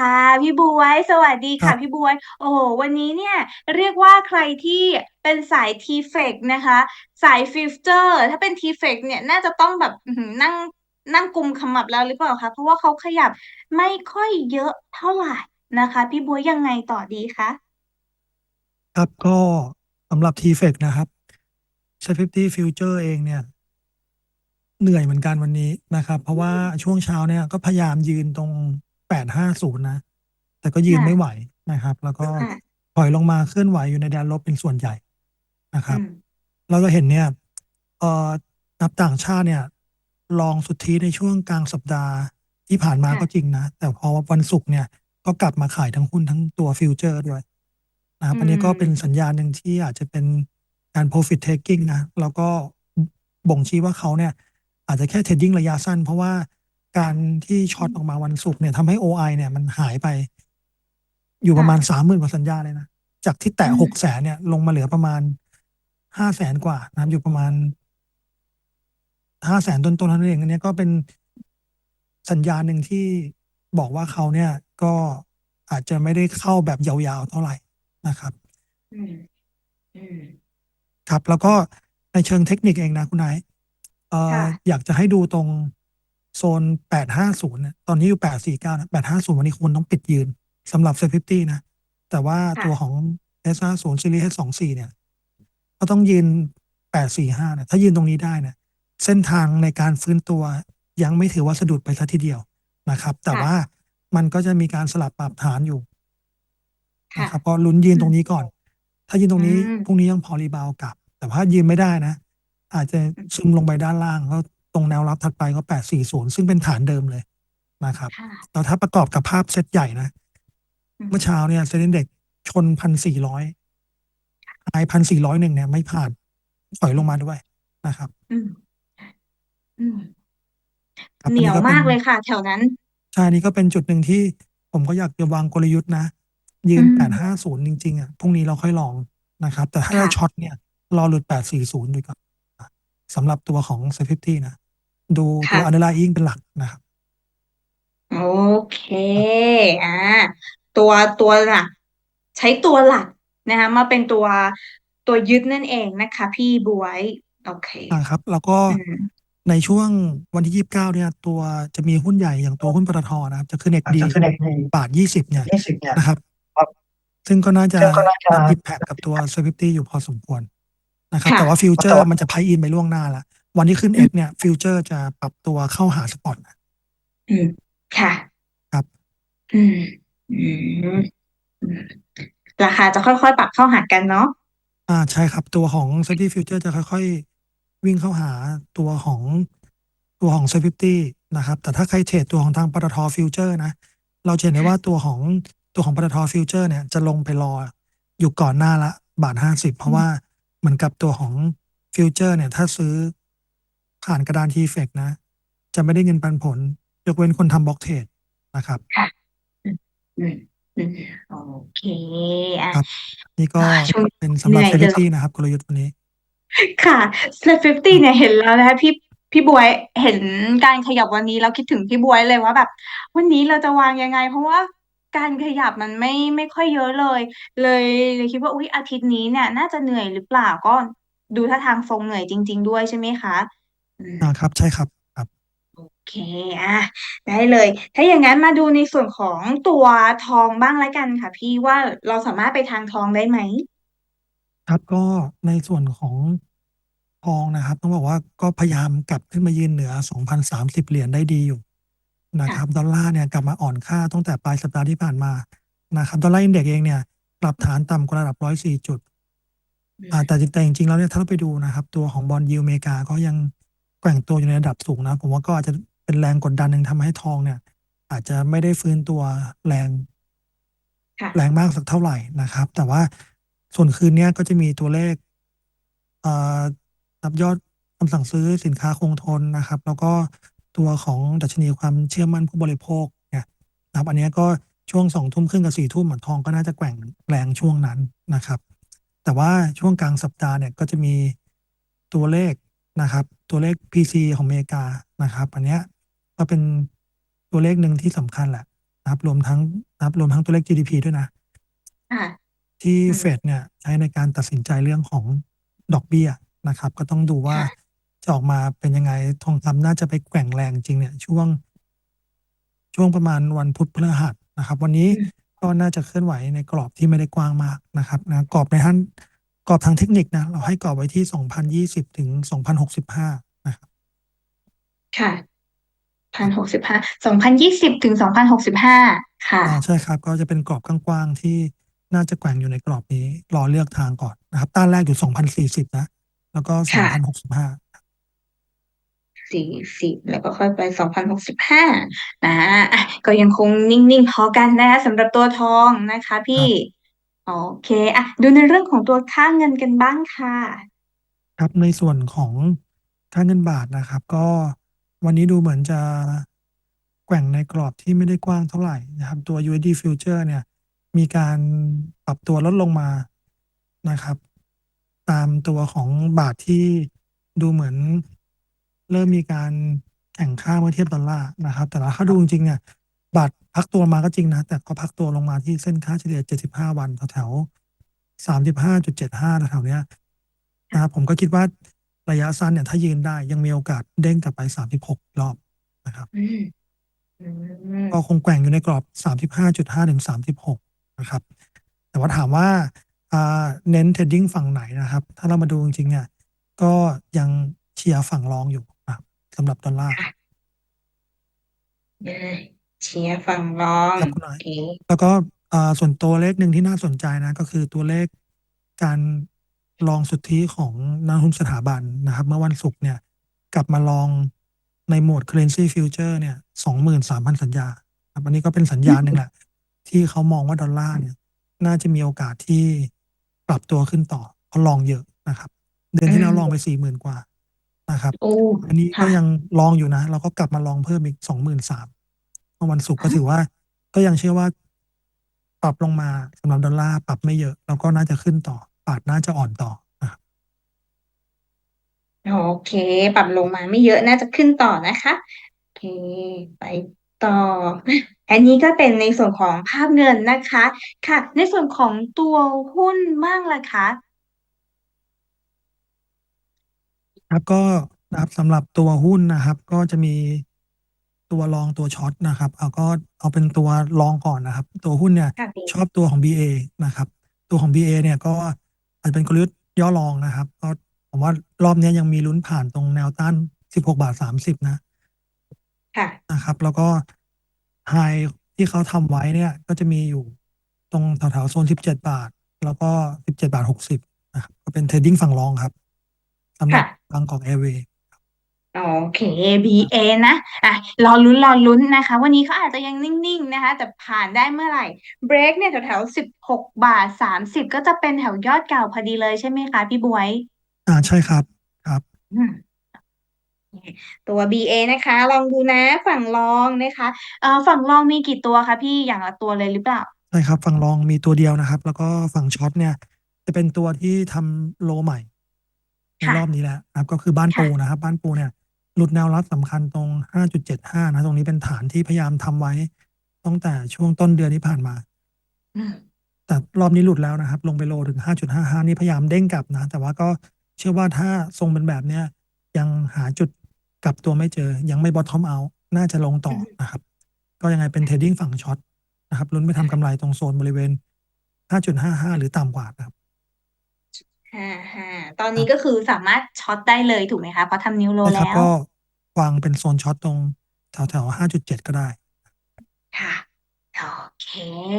ค่ะพี่บวย สวัสดีค่ะพี่ครับบวย โอ้โหวันนี้เนี่ย เรียกว่าใครที่เป็นสายทีเฟกนะคะ สายฟิลเตอร์ถ้าเป็นทีเฟกเนี่ยน่าจะต้องแบบอื้อหือนั่งนั่งกุมขมับแล้วหรือเปล่าคะเพราะว่าเขาขยับไม่ค่อยเยอะเท่าไหร่นะคะ พี่บวยยังไงต่อดีคะครับก็สำหรับ t-FX นะครับ Safety Future เองเนี่ย เหนื่อยเหมือนกันวันนี้นะครับ เพราะว่าช่วงเช้าเนี่ยก็พยายามยืนตรง แปดห้าศูนย์นะ แต่ก็ยืนไม่ไหวค่ะนะครับ แล้วก็ค่ะถอยลงมาเคลื่อนไหวอยู่ในแดนลบเป็นส่วนใหญ่นะครับอืมเราก็เห็นเนี่ยเอ่อนับต่างชาติเนี่ย ลองสุทธิในช่วงกลางสัปดาห์ที่ผ่านมาก็จค่ะริงนะ แต่พอวันศุกร์เนี่ยก็กลับมาขายทั้งหุ้นทั้งตัวฟิวเจอร์ด้วยนะครับ อือันนี้ก็เป็นสัมญญาณหนึ่งที่อาจจะเป็นการ profit taking นะ แล้วก็บ่งชี้ว่าเขาเนี่ย อาจจะแค่เทรดดิ้งระยะสั้น เพราะว่า การที่ช็อตออกมาวันศุกร์เนี่ยทำให้ OI เนี่ยมันหายไป อยู่ประมาณค่ะสามหมื่นกว่าสัญญาเลยนะ จากที่อืแตะหกมแสนเนี่ย ลงมาเหลือประมาณห้าแสนกว่านะครับ อยู่ประมาณห้าแสนต้นๆเท่านั้นเองอันนี้ก็เป็นสัญญาณหนึ่งที่บอกว่าเขาเนี่ยก็อาจจะไม่ได้เข้าแบบยาวๆเท่าไหร่นะครับ อืม อืม ครับ แล้วก็ในเชิงเทคนิคเองนะคุณนายเอ่อค่ะ อยากจะให้ดูตรง โซนแปดห้าศูนย์เนี่ยตอนนี้อยู่แปดสี่เก้านะแปดห้าศูนย์วันนี้คุณต้องปิดยืนสำหรับเซฟฟิตี้นะ แต่ว่าตัวขอค่ะง S ห้าศูนย์ซีรีส์ S สองสี่เนี่ยก็ต้องยืนแปดสี่ห้าเนี่ยถ้ายืนตรงนี้ได้เนี่ยเส้นทางในการฟื้นตัวยังไม่ถือว่าสะดุดไปซะทีเดียวนะครับ แต่ว่าค่ะมันก็จะมีการสลับปรับฐานอยู่นะค่ะครับก็ลุ้นยืนอืมตรงนี้ก่อน ถ้ายืนตรอืงนี้พรุ่งมนี้ยังพอรีบาวกลับ แต่ถ้ายืนไม่ได้นะ อาจจะซึมลงไปด้านล่างก็ ตรงแนวรับถัดไปก็แปดสี่ศูนย์ซึ่งเป็นฐานเดิมเลยนะครับค่ะแล้วถ้าประกอบกับภาพเซตใหญ่นะอืมเมื่อเช้าเนี่ยเซ็นดีเด็กชนพันสี่ร้อยไอพันสี่ร้อยหนึ่งเนี่ยไม่ผ่านถอยลงมาด้วยนะครับ อืมอืมครับเหนียวอันนี้ก็เป็นมากเลยค่ะ แถวนั้นใช่อันนี้ก็เป็นจุดหนึ่งที่ผมก็อยากจะวางกลยุทธ์นะ ยือืนแปดห้ามศูนย์จริง ๆ อะพรุ่งนี้เราค่อยลองนะครับ แต่ถ้าจะช็อค่ะตเนี่ย รอหลุดแปดสี่ศูนย์ดีกว่า สำหรับตัวของ Safety นะ ดูตัวค่ะ underlying เป็นหลักนะครับ โอเค อ่า ตัวตัวหลัก ใช้ตัวหลักนะคะ มาเป็นตัวตัวยึดนั่นเองนะคะ พี่บวย โอเคอ่าครับ แล้วก็อืม ในช่วงวันที่ยี่สิบเก้าเนี่ย ตัวจะมีหุ้นใหญ่อย่างตัวหุ้นปตทนะครับ จะขึ้น XD จะขึ้น XD บาทยี่สิบเนี่ย ยี่สิบเนี่ย นะครับ ครับซึ่งก็น่าจะซึ่งก็น่าจะ มี impact กับตัว Safety อยู่พอสมควร นะครับค่ะ แต่ว่าฟิวเจอร์แต่ว่ามันจะ price in ไปล่วงหน้าละวันที่ขึ้นอื X มเนี่ยฟิวเจอร์จะปรับตัวเข้าหาสปอต อืม ค่ะ ครับ อืม อืมอืมราคาจะค่อยๆ ปรับเข้าหากันเนาะ อ่าใช่ครับ ตัวของ Safety Future จะค่อยๆ วิ่งเข้าหาตัวของตัวของ Safety นะครับ แต่ถ้าใครเทรดตัวของทางปตทฟิวเจอร์นะ เราจะเห็นได้ว่าค่ะตัวของตัวของปตทฟิวเจอร์เนี่ยจะลงไปรออยู่ก่อนหน้าละบาทห้าสิบเพราะว่าอืม เหมือนกับตัวของฟิวเจอร์เนี่ยถ้าซื้อผ่านกระดานทีเฟกนะ จะไม่ได้เงินปันผล ยกเว้นคนทำบล็อกเทรดนะครับ ค่ะ อืมอืมอืมโอเคอะ ครับ นี่ก็อ่าช่วงเป็นสำหรับเหนื่อยเลย Safety นะครับกลยุทธ์วันนี้ ค่ะ Slate 50เนี่ยครับเห็นแล้วนะคะพี่พี่บวยเห็นการขยับวันนี้แล้วคิดถึงพี่บวยเลยว่าแบบ วันนี้เราจะวางยังไง เพราะว่า การขยับมันไม่ ไม่ค่อยเยอะเลย เลย เลยคิดว่า อุ๊ย อาทิตย์นี้เนี่ยน่าจะเหนื่อยหรือเปล่า ก็ดูท่าทางทรงเหนื่อยจริง ๆ ด้วยใช่ไหมคะ อืมอ่าครับ ใช่ครับ ครับ โอเคอะได้เลย ถ้าอย่างนั้นมาดูในส่วนของตัวทองบ้างแล้วกันค่ะพี่ว่า เราสามารถไปทางทองได้ไหม ครับ ก็ในส่วนของทองนะครับ ต้องบอกว่า ก็พยายามกลับขึ้นมายืนเหนือ 2,030 เหรียญได้ดีอยู่ นะครับค่ะดอลลาร์เนี่ยกลับมาอ่อนค่าตั้งแต่ปลายสัปดาห์ที่ผ่านมานะครับดอลลาร์อินเด็กซ์เองเนี่ยปรับฐานต่ำกว่าระดับ 104 จุดอือ่าแต่มแต่จริงๆแล้วเนี่ยถ้าเราไปดูนะครับ ตัวของบอนด์ยิลด์อเมริกาก็ยังแกว่งตัวอยู่ในระดับสูงนะ ผมว่าก็อาจจะเป็นแรงกดดันหนึ่งทำให้ทองเนี่ย อาจจะไม่ได้ฟื้นตัวแรง แรงค่ะมากสักเท่าไหร่นะครับ แต่ว่าส่วนคืนเนี้ยก็จะมีตัวเลขเอ่อนับยอดคำสั่งซื้อสินค้าคงทนนะครับ แล้วก็ ตัวของดัชนีความเชื่อมั่นผู้บริโภคเนี่ยนะครับอันเนี้ยก็ช่วงสองทุ่มครึ่งกับสี่ทุ่มเหมือนทองก็น่าจะแกว่งแรงช่วงนั้นนะครับ แต่ว่าช่วงกลางสัปดาห์เนี่ยก็จะมีตัวเลขนะครับ ตัวเลข PC ของอเมริกานะครับ อันเนี้ยก็เป็นตัวเลขหนึ่งที่สำคัญแหละนนะครับรวมทั้งนะครับรวมทั้งตัวเลข GDP ด้วยนะค่ะที่อืมเฟดเนี่ยใช้ในการตัดสินใจเรื่องของดอกเบี้ยนะครับ ก็ต้องดูว่าค่ะ จะออกมาเป็นยังไง ทองคำน่าจะไปแกว่งแรงจริงเนี่ย ช่วง ช่วงประมาณวันพุธพฤหัสนะครับ วันนี้อืมก็น่าจะเคลื่อนไหวในกรอบที่ไม่ได้กว้างมากนะครับนะกรอบในท่านกรอบทางเทคนิคนะเราให้กรอบไว้ที่สองพันยี่สิบถึงสองพันหกสิบห้านะครับค่ะพันหกสิบห้าสองพันยี่สิบถึงสองพันหกสิบห้าค่ะอ่าใช่ครับ ก็จะเป็นกรอบกว้างๆที่น่าจะแกว่งอยู่ในกรอบนี้ รอเลือกทางก่อนนะครับ ต้านแรกอยู่สองพันสี่สิบนะ แล้วก็สองพันหค่ะกสิบห้า สี่สิบแล้วก็ค่อยไปสองพันหกสิบห้านะอะก็ยังคงนิ่งๆพอกันนะคะสำหรับตัวทองนะคะพี่ โอเคอะดูในเรื่องของตัวค่าเงินกันบ้างค่ะ ครับในส่วนของค่าเงินบาทนะครับ ก็วันนี้ดูเหมือนจะแกว่งในกรอบที่ไม่ได้กว้างเท่าไหร่นะครับ ตัว USD Future เนี่ย มีการปรับตัวลดลงมานะครับ ตามตัวของบาทที่ดูเหมือน เริ่มมีการแข่งค่าเมื่อเทียบดอลลาร์นะครับ แต่ถ้าดูจริงๆเนี่ยบาทพักตัวมาก็จริงนะ แต่ก็พักตัวลงมาที่เส้นค่าเฉลี่ย 75 วันแถวๆ35.75แถวๆเนี้ยนะครับผมก็คิดว่าระยะสั้นเนี่ยถ้ายืนได้ยังมีโอกาสเด้งกลับไปสามสิบหกรอบนะครับอืมอืมก็คงแกว่งอยู่ในกรอบสามสิบห้าจุดห้าถึงสามสิบหกนะครับ แต่ว่าถามว่าอ่าเน้นเทรดดิ้งฝั่งไหนนะครับ ถ้าเรามาดูจริงๆเนี่ยก็ยังเชียร์ฝั่งรองอยู่นะครับ สำหรับดอลลาร์ ค่ะได้เชียร์ฝั่งร้องครับคุณน้อยโอเคแล้วก็อ่าส่วนตัวเลขหนึ่งที่น่าสนใจนะ ก็คือตัวเลขการลองสุทธิของนักลงทุนสถาบันนะครับ เมื่อวันศุกร์เนี่ย กลับมาลองในโหมด currency future เนี่ยสองหมื่นสามพันสัญญาครับอันนี้ก็เป็นสัญญาณหนึ่งแหละ ที่เขามองว่าดอลลาร์เนี่ย น่าจะมีโอกาสที่ปรับตัวขึ้นต่อเพราะลองเยอะนะครับ เดือนอืที่แล้วลองไปมสี่หมื่นกว่า นะครับ โอ้อันนี้ก็ค่ะ ยังลองอยู่นะ เราก็กลับมาลองเพิ่มอีกสองหมื่นสามเมื่อวันศุกร์ก็ถือว่า ก็ยังเชื่อว่า ปรับลงมาสำหรับดอลลาร์ปรับไม่เยอะ แล้วก็น่าจะขึ้นต่อบาทน่าจะอ่อนต่อนะครับโอเค ปรับลงมาไม่เยอะน่าจะขึ้นต่อนะคะ โอเค ไปต่อ อันนี้ก็เป็นในส่วนของภาพเงินนะคะ ค่ะ ในส่วนของตัวหุ้นบ้างล่ะคะ ครับก็นะครับสำหรับตัวหุ้นนะครับ ก็จะมีตัวลองตัวช็อตนะครับ เอาก็เอาเป็นตัวลองก่อนนะครับ ตัวหุ้นเนี่ยค่ะพี่ชอบตัวของ BA นะครับ ตัวของ BA เนี่ยก็อาจจะเป็นกลยุทธ์ย่อลองนะครับ ก็ผมว่ารอบนี้ยังมีลุ้นผ่านตรงแนวต้าน 16 บาท 30 นะ ค่ะ นะครับแล้วก็ไฮที่เขาทำไว้เนี่ยก็จะมีอยู่ตรงแถวๆโซน 17 บาท แล้วก็ 17 บาท 60นะครับก็เป็นเทรดดิ้งฝั่งรองครับ สำหรับบางกอกแอร์เวย์โอเค BA นะอะรอลุ้นรอลุ้นนะคะ วันนี้เขาอาจจะยังนิ่ง ๆ นะคะ แต่ผ่านได้เมื่อไหร่ เบรกเนี่ยแถวๆสิบหกบาทสามสิบก็จะเป็นแถวยอดเก่าพอดีเลยใช่ไหมคะพี่บวย อ่าใช่ครับครับอืมตัว BA นะคะ ลองดูนะฝั่งรองนะคะเอ่อฝั่งรองมีกี่ตัวคะพี่อย่างละตัวเลยหรือเปล่าใช่ครับ ฝั่งรองมีตัวเดียวนะครับ แล้วก็ฝั่งช็อตเนี่ย จะเป็นตัวที่ทำโลใหม่ในค่ะ รอบนี้แหละนะครับ ก็คือบ้านปูค่ะนะครับ บ้านปูเนี่ย หลุดแนวรับสำคัญตรง 5.75 นะ ตรงนี้เป็นฐานที่พยายามทำไว้ตั้งแต่ช่วงต้นเดือนที่ผ่านมาอืมแต่รอบนี้หลุดแล้วนะครับ ลงไปโลถึง 5.55 นี่พยายามเด้งกลับนะ แต่ว่าก็เชื่อว่าถ้าทรงเป็นแบบเนี้ยยังหาจุดกลับตัวไม่เจอ ยังไม่ bottom out น่าจะลงต่ออืมนะครับ ก็ยังไงเป็นเทรดดิ้งฝั่งช็อตนะครับลุ้นไปทำกำไรตรงโซนบริเวณ 5.55 หรือต่ำกว่านะครับ ฮ่าฮ่าตอนครับนี้ก็คือสามารถช็อตได้เลยถูกไหมคะ เพราะทำนิวโรแล้วนะครับก็วางเป็นโซนช็อตตรงแถวแถว5.7ก็ได้ ค่ะ โอเค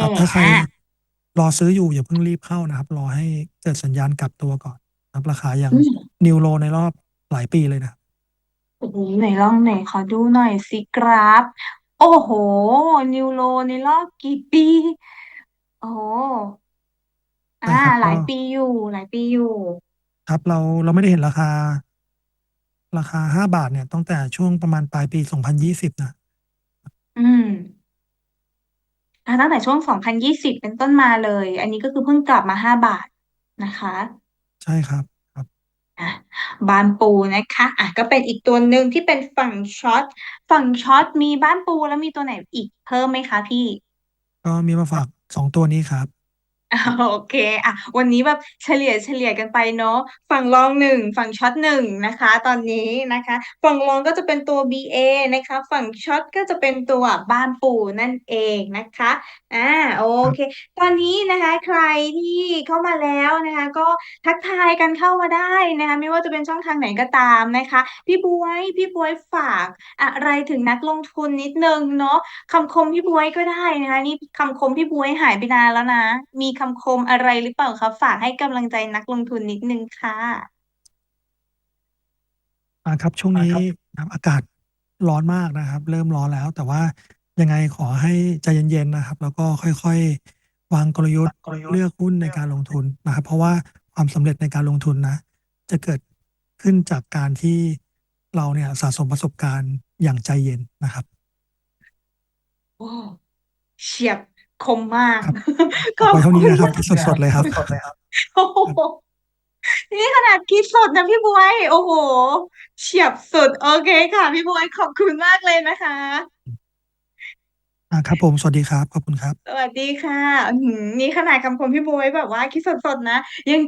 ครับถ้าใครอะรอซื้ออยู่อย่าเพิ่งรีบเข้านะครับ รอให้เกิดสัญญาณกลับตัวก่อนนะครับราคายังอืมนิวโลในรอบหลายปีเลยนะโอ้โหไหนลองไหนขอดูหน่อยสิกราฟ โอ้โห นิวโรในรอบกี่ปี โอ้โห อ่าใช่ครับก็หลายปีอยู่ หลายปีอยู่ ครับเราเราไม่ได้เห็นราคา ราคาห้าบาทเนี่ยตั้งแต่ช่วงประมาณปลายปีสองพันยี่สิบนะอืมอ่าตั้งแต่ช่วงสองพันยี่สิบเป็นต้นมาเลย อันนี้ก็คือเพิ่งกลับมาห้าบาทนะคะ ใช่ครับครับอะบ้านปูนะคะอะก็เป็นอีกตัวหนึ่งที่เป็นฝั่งช็อตฝั่งช็อตมีบ้านปูแล้วมีตัวไหนอีกเพิ่มไหมคะพี่ ก็มีมาฝากสองตัวนี้ครับอ่า โอเคอะวันนี้แบบเฉลี่ยเฉลี่ยกันไปเนาะฝั่งรองหนึ่งฝั่งช็อตหนึ่งนะคะ ตอนนี้นะคะ ฝั่งรองก็จะเป็นตัว BA นะคะ ฝั่งช็อตก็จะเป็นตัวบ้านปู่นั่นเองนะคะอ่าโอเค ตอนนี้นะคะใครที่เข้ามาแล้วนะคะ ก็ทักทายกันเข้ามาได้นะคะ ไม่ว่าจะเป็นช่องทางไหนก็ตามนะคะ พี่บวยพี่บวยฝากอะไรถึงนักลงทุนนิดนึงเนาะคำคมพี่บวยก็ได้นะคะ นี่คำคมพี่บวยหายไปนานแล้วนะ มีคำคมอะไรหรือเปล่าคะฝากให้กำลังใจนักลงทุนนิดนึงค่ะ อ่าครับช่วงนี้นะครับอากาศร้อนมากนะครับ เริ่มร้อนแล้ว แต่ว่ายังไงขอให้ใจเย็นๆนะครับ แล้วก็ค่อยๆ วางกลยุทธ์เลือกหุ้นในการลงทุนนะครับ เพราะว่าความสำเร็จในการลงทุนนะ จะเกิดขึ้นจากการที่เราเนี่ยสะสมประสบการณ์อย่างใจเย็นนะครับโอ้เฉียบ คมมากครับขอบไว้เท่าคุนี้ณนะครับมากสดๆเลยครับโอ้โหนี่ขนาดคิดสดนะพี่บวย โอ้โห เฉียบสุด โอเคค่ะ พี่บวยขอบคุณมากเลยนะคะอ่าครับผม สวัสดีครับ ขอบคุณครับ สวัสดีค่ะ อื้อหือนี่ขนาดคำคมพี่บวยแบบว่าคิดสดๆนะยัง